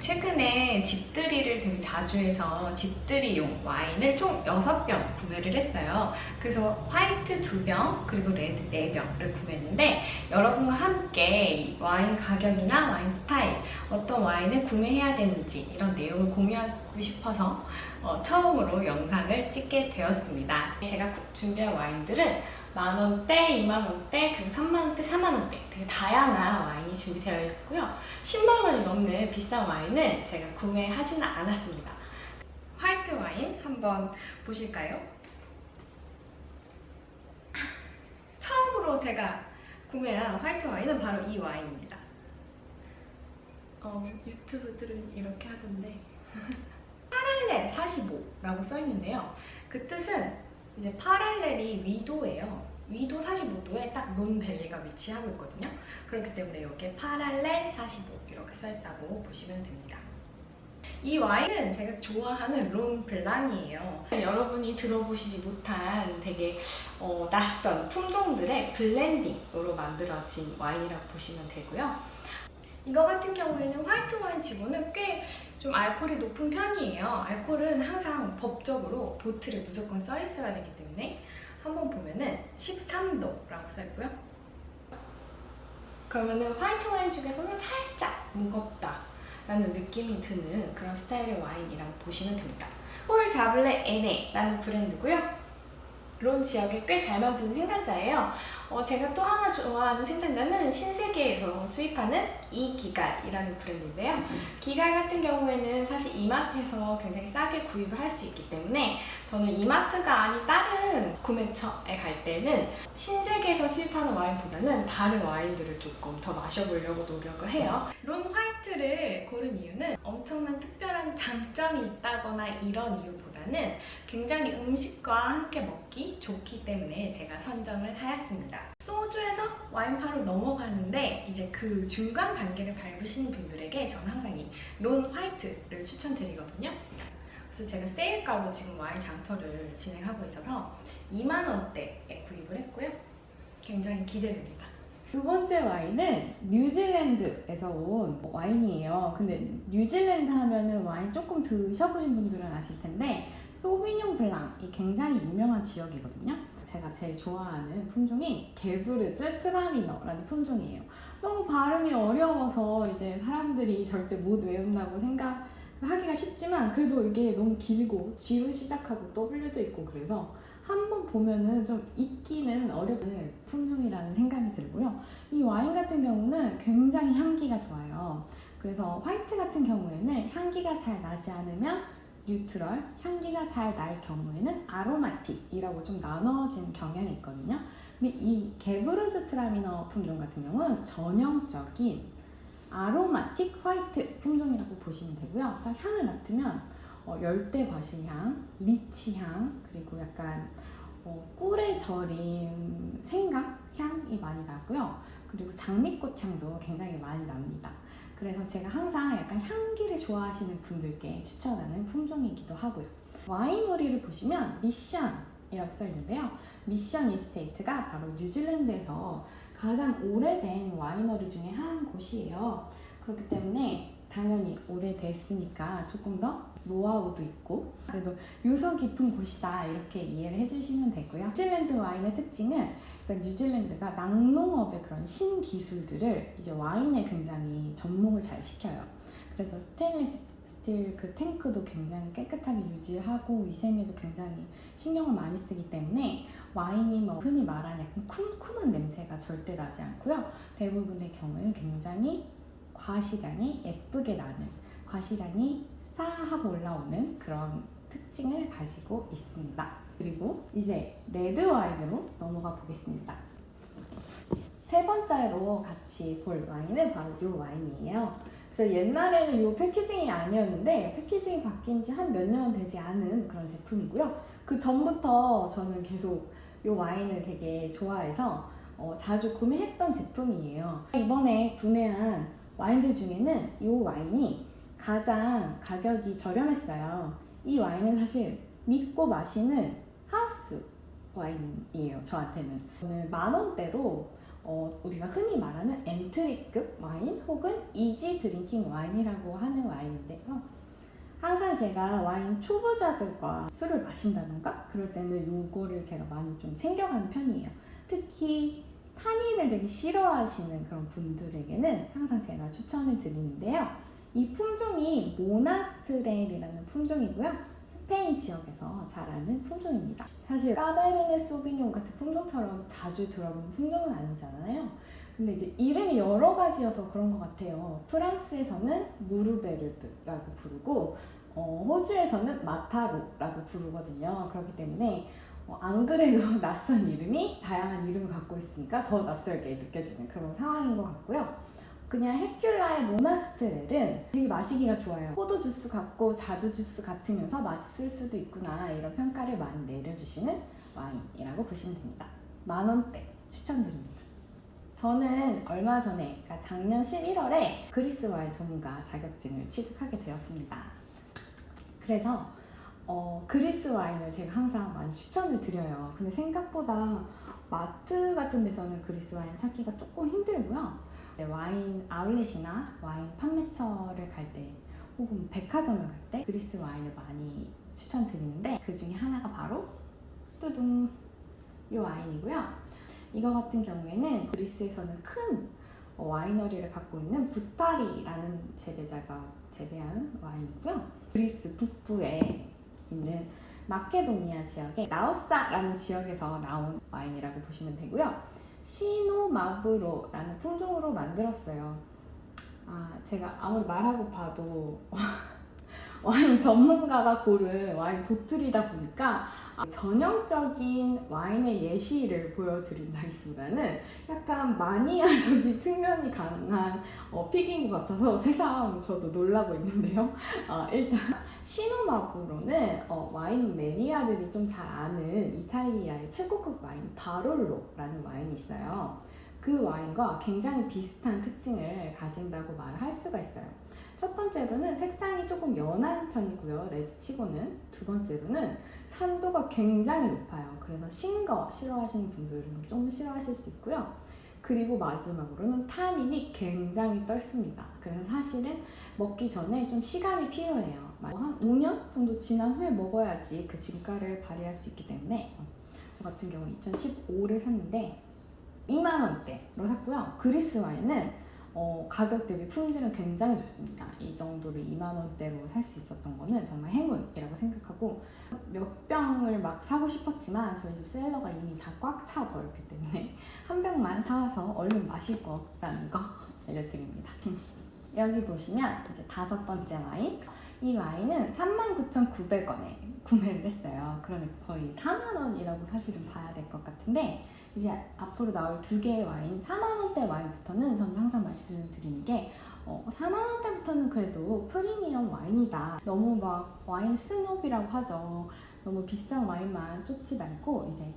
최근에 집들이를 되게 자주 해서 집들이용 와인을 총 6병 구매를 했어요. 그래서 화이트 2병 그리고 레드 4병을 구매했는데 여러분과 함께 이 와인 가격이나 와인 스타일 어떤 와인을 구매해야 되는지 이런 내용을 공유하고 싶어서 어, 처음으로 영상을 찍게 되었습니다. 제가 구- 준비한 와인들은 만 원대, 2만 원대, 그리고 3만 원대, 4만 원대 되게 다양한 와인이 준비되어 있고요. 10만 원이 넘는 비싼 와인을 제가 구매하지는 않았습니다. 화이트 와인 한번 보실까요? 처음으로 제가 구매한 화이트 와인은 바로 이 와인입니다. 어, 유튜브들은 이렇게 하던데 파랄렐 45라고 써 있는데요. 그 뜻은 이제 파랄렐이 위도예요. 위도 45도에 딱 론밸리가 위치하고 있거든요. 그렇기 때문에 여기에 파랄렐 45 이렇게 써 있다고 보시면 됩니다. 이 와인은 제가 좋아하는 론 블랑이에요. 여러분이 들어보시지 못한 되게 어, 낯선 품종들의 블렌딩으로 만들어진 와인이라고 보시면 되고요. 이거 같은 경우에는 화이트 와인 치고는 꽤 좀 알코올이 높은 편이에요. 알코올은 항상 법적으로 보틀에 무조건 써 있어야 되기 때문에 한번 보면은 13도라고 써 있고요. 그러면은 화이트 와인 중에서는 살짝 무겁다 라는 느낌이 드는 그런 스타일의 와인이라고 보시면 됩니다. 폴 자블레 에네라는 브랜드고요. 론 지역에 꽤 잘 만드는 생산자예요. 어, 제가 또 하나 좋아하는 생산자는 신세계에서 수입하는 이기갈이라는 브랜드인데요. 기갈 같은 경우에는 사실 이마트에서 굉장히 싸게 구입을 할 수 있기 때문에 저는 이마트가 아닌 다른 구매처에 갈 때는 신세계에서 수입하는 와인보다는 다른 와인들을 조금 더 마셔보려고 노력을 해요. 론화 이트를 고른 이유는 엄청난 특별한 장점이 있다거나 이런 이유보다는 굉장히 음식과 함께 먹기 좋기 때문에 제가 선정을 하였습니다. 소주에서 와인파로 넘어가는데 이제 그 중간 단계를 밟으시는 분들에게 저는 항상 이 론 화이트를 추천드리거든요. 그래서 제가 세일가로 지금 와인 장터를 진행하고 있어서 2만 원대에 구입을 했고요. 굉장히 기대됩니다. 두 번째 와인은 뉴질랜드에서 온 와인이에요. 근데 뉴질랜드 하면은 와인 조금 드셔보신 분들은 아실 텐데 소비뇽 블랑이 굉장히 유명한 지역이거든요. 제가 제일 좋아하는 품종이 게브르즈 트라미너라는 품종이에요. 너무 발음이 어려워서 이제 사람들이 절대 못 외운다고 생각 하기가 쉽지만 그래도 이게 너무 길고 G로 시작하고 W도 있고 그래서 한 번 보면은 좀 읽기는 어려운 품종이라는 생각이 들고요. 이 와인 같은 경우는 굉장히 향기가 좋아요. 그래서 화이트 같은 경우에는 향기가 잘 나지 않으면 뉴트럴, 향기가 잘 날 경우에는 아로마틱이라고 좀 나눠진 경향이 있거든요. 근데 이 게브르즈 트라미너 품종 같은 경우는 전형적인 아로마틱 화이트 품종이라고 보시면 되고요. 딱 향을 맡으면 어, 열대 과실향, 리치향, 그리고 약간 어, 꿀에 절인 생강 향이 많이 나고요. 그리고 장미꽃 향도 굉장히 많이 납니다. 그래서 제가 항상 약간 향기를 좋아하시는 분들께 추천하는 품종이기도 하고요. 와이너리를 보시면 미션이라고 써 있는데요. 미션 이스테이트가 바로 뉴질랜드에서 가장 오래된 와이너리 중에 한 곳이에요. 그렇기 때문에 당연히 오래됐으니까 조금 더 노하우도 있고 그래도 유서 깊은 곳이다 이렇게 이해를 해주시면 되고요. 뉴질랜드 와인의 특징은 그러니까 뉴질랜드가 낙농업의 그런 신기술들을 이제 와인에 굉장히 접목을 잘 시켜요. 그래서 스테인리스 스틸 그 탱크도 굉장히 깨끗하게 유지하고 위생에도 굉장히 신경을 많이 쓰기 때문에 와인이 뭐 흔히 말하는 약간 쿰쿰한 냄새가 절대 나지 않고요. 대부분의 경우에는 굉장히 과실향이 예쁘게 나는 과실향이 싸하고 올라오는 그런 특징을 가지고 있습니다. 그리고 이제 레드 와인으로 넘어가 보겠습니다. 세 번째로 같이 볼 와인은 바로 이 와인이에요. 그래서 옛날에는 이 패키징이 아니었는데 패키징이 바뀐 지 한 몇 년 되지 않은 그런 제품이고요. 그 전부터 저는 계속 이 와인을 되게 좋아해서 어, 자주 구매했던 제품이에요. 이번에 구매한 와인들 중에는 이 와인이 가장 가격이 저렴했어요. 이 와인은 사실 믿고 마시는 하우스 와인이에요. 저한테는. 저는 만 원대로 어, 우리가 흔히 말하는 엔트리급 와인 혹은 이지 드링킹 와인이라고 하는 와인인데요. 항상 제가 와인 초보자들과 술을 마신다던가 그럴 때는 요거를 제가 많이 좀 챙겨가는 편이에요. 특히 탄닌을 되게 싫어하시는 그런 분들에게는 항상 제가 추천을 드리는데요. 이 품종이 모나스트렐이라는 품종이고요. 스페인 지역에서 자라는 품종입니다. 사실 까베르네 소비뇽 같은 품종처럼 자주 들어보는 품종은 아니잖아요. 근데 이제 이름이 여러 가지여서 그런 것 같아요. 프랑스에서는 무르베르드라고 부르고 어, 호주에서는 마타로라고 부르거든요. 그렇기 때문에 어, 안 그래도 낯선 이름이 다양한 이름을 갖고 있으니까 더 낯설게 느껴지는 그런 상황인 것 같고요. 그냥 헤큘라의 모나스트렐은 되게 마시기가 좋아요. 포도 주스 같고 자두 주스 같으면서 맛있을 수도 있구나 이런 평가를 많이 내려주시는 와인이라고 보시면 됩니다. 만 원대 추천드립니다. 저는 얼마 전에, 그러니까 작년 11월에 그리스 와인 전문가 자격증을 취득하게 되었습니다. 그래서 어, 그리스 와인을 제가 항상 많이 추천을 드려요. 근데 생각보다 마트 같은 데서는 그리스 와인 찾기가 조금 힘들고요. 네, 와인 아울렛이나 와인 판매처를 갈 때 혹은 백화점을 갈 때 그리스 와인을 많이 추천드리는데 그 중에 하나가 바로 뚜둥 이 와인이고요. 이거 같은 경우에는 그리스에서는 큰 어, 와이너리를 갖고 있는 부타리라는 재배자가 재배한 와인이고요. 그리스 북부에 있는 마케도니아 지역의 나우사라는 지역에서 나온 와인이라고 보시면 되고요. 시노마브로라는 품종으로 만들었어요. 아, 제가 아무리 말하고 봐도 와인 전문가가 고른 와인 보틀이다 보니까 아, 전형적인 와인의 예시를 보여드린다기보다는 약간 마니아적인 측면이 강한 어, 픽인 것 같아서 새삼 저도 놀라고 있는데요. 어, 일단 시노마브로는 어, 와인 매니아들이 좀 잘 아는 이탈리아의 최고급 와인 바롤로라는 와인이 있어요. 그 와인과 굉장히 비슷한 특징을 가진다고 말을 할 수가 있어요. 첫 번째로는 색상이 조금 연한 편이고요. 레드치고는 두 번째로는 산도가 굉장히 높아요. 그래서 신 거 싫어하시는 분들은 좀 싫어하실 수 있고요. 그리고 마지막으로는 타닌이 굉장히 떨습니다. 그래서 사실은 먹기 전에 좀 시간이 필요해요. 한 5년 정도 지난 후에 먹어야지 그 진가를 발휘할 수 있기 때문에 어, 저 같은 경우 2015를 샀는데 2만 원대로 샀고요. 그리스 와인은 어, 가격 대비 품질은 굉장히 좋습니다. 이 정도를 2만 원대로 살 수 있었던 거는 정말 행운이라고 생각하고 몇 병을 막 사고 싶었지만 저희 집 셀러가 이미 다 꽉 차 버렸기 때문에 한 병만 사와서 얼른 마실 거라는 거 알려드립니다. 여기 보시면 이제 다섯 번째 와인. 이 와인은 39,900원에 구매를 했어요. 그러니까 거의 4만 원이라고 사실은 봐야 될 것 같은데 이제 앞으로 나올 두 개의 와인, 4만원대 와인부터는 저는 항상 말씀을 드리는 게 어, 4만원대부터는 그래도 프리미엄 와인이다. 너무 막 와인 스노비라고 하죠. 너무 비싼 와인만 쫓지 말고 이제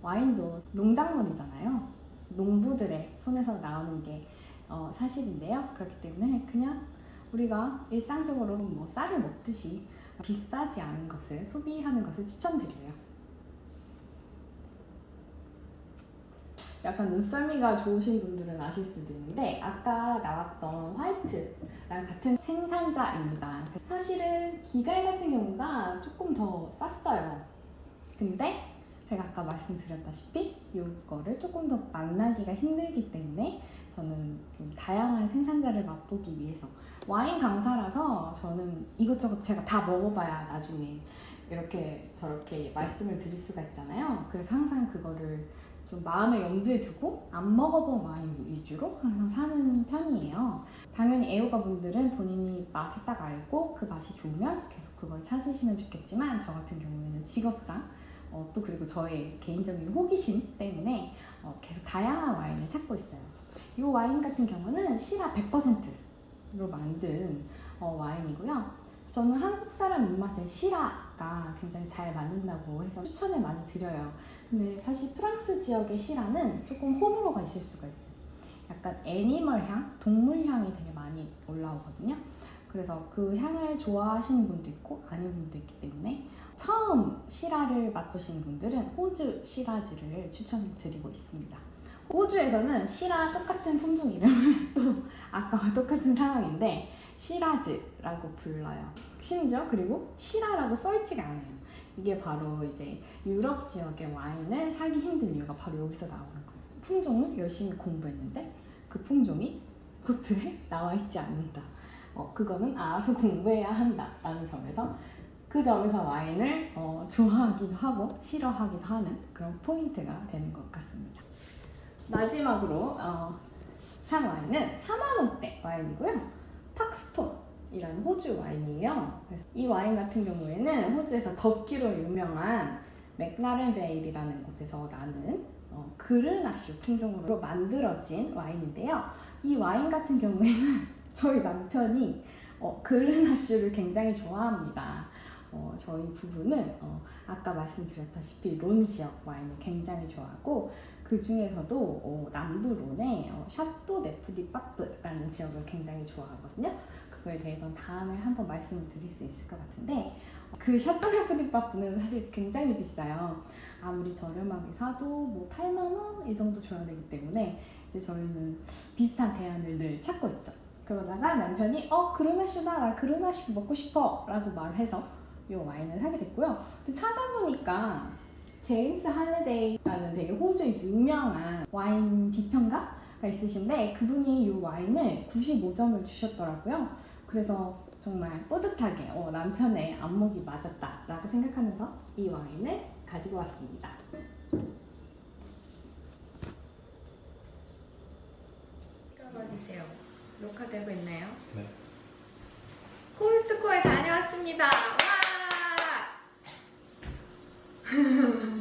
와인도 농작물이잖아요. 농부들의 손에서 나오는 게 어, 사실인데요. 그렇기 때문에 그냥 우리가 일상적으로 뭐 쌀을 먹듯이 비싸지 않은 것을 소비하는 것을 추천드려요. 약간 눈썰미가 좋으신 분들은 아실 수도 있는데 아까 나왔던 화이트랑 같은 생산자입니다. 사실은 기갈 같은 경우가 조금 더 쌌어요. 근데 제가 아까 말씀드렸다시피 이거를 조금 더 만나기가 힘들기 때문에 저는 좀 다양한 생산자를 맛보기 위해서 와인 강사라서 저는 이것저것 제가 다 먹어봐야 나중에 이렇게 저렇게 말씀을 드릴 수가 있잖아요. 그래서 항상 그거를 좀 마음에 염두에 두고 안 먹어본 와인 위주로 항상 사는 편이에요. 당연히 애호가 분들은 본인이 맛을 딱 알고 그 맛이 좋으면 계속 그걸 찾으시면 좋겠지만 저 같은 경우에는 직업상 어, 또 그리고 저의 개인적인 호기심 때문에 어, 계속 다양한 와인을 찾고 있어요. 이 와인 같은 경우는 시라 100%로 만든 어, 와인이고요. 저는 한국 사람 입맛에 시라가 굉장히 잘 맞는다고 해서 추천을 많이 드려요. 근데 사실 프랑스 지역의 시라는 조금 호불호가 있을 수가 있어요. 약간 애니멀 향, 동물 향이 되게 많이 올라오거든요. 그래서 그 향을 좋아하시는 분도 있고 아닌 분도 있기 때문에 처음 시라를 맛보시는 분들은 호주 시라즈를 추천드리고 있습니다. 호주에서는 시라 똑같은 품종 이름을 또 아까와 똑같은 상황인데 시라즈라고 불러요. 심지어 그리고 시라라고 써있지가 않아요. 이게 바로 이제 유럽 지역의 와인을 사기 힘든 이유가 바로 여기서 나오는 거예요. 품종을 열심히 공부했는데 그 품종이 보트에 나와 있지 않는다. 어, 그거는 알아서 공부해야 한다라는 점에서 그 점에서 와인을 어, 좋아하기도 하고 싫어하기도 하는 그런 포인트가 되는 것 같습니다. 마지막으로 어, 산 와인은 4만 원대 와인이고요. 팍스톤이라는 호주 와인이에요. 이 와인 같은 경우에는 호주에서 덥기로 유명한 맥라렌 베일이라는 곳에서 나는 어, 그르나슈 품종으로 만들어진 와인인데요. 이 와인 같은 경우에는 저희 남편이 어, 그르나슈를 굉장히 좋아합니다. 어, 저희 부부는 어, 아까 말씀드렸다시피 론 지역 와인을 굉장히 좋아하고 그 중에서도 어, 남부 론의 어, 샤또 네프디 빠프라는 지역을 굉장히 좋아하거든요. 그거에 대해서는 다음에 한번 말씀을 드릴 수 있을 것 같은데 어, 그 샤또 네프디 빠프는 사실 굉장히 비싸요. 아무리 저렴하게 사도 뭐 8만 원 이 정도 줘야 되기 때문에 이제 저희는 비슷한 대안을 늘 찾고 있죠. 그러다가 남편이 어 그르나슈다 나 그르나슈 먹고 싶어 라고 말해서 이 와인을 사게 됐고요. 또 찾아보니까 제임스 할리데이라는 되게 호주의 유명한 와인 비평가가 있으신데 그분이 이 와인을 95점을 주셨더라고요. 그래서 정말 뿌듯하게 어, 남편의 안목이 맞았다라고 생각하면서 이 와인을 가지고 왔습니다. 찍어주세요. 녹화되고 있나요? 네. 코스트코에 다녀왔습니다. 와!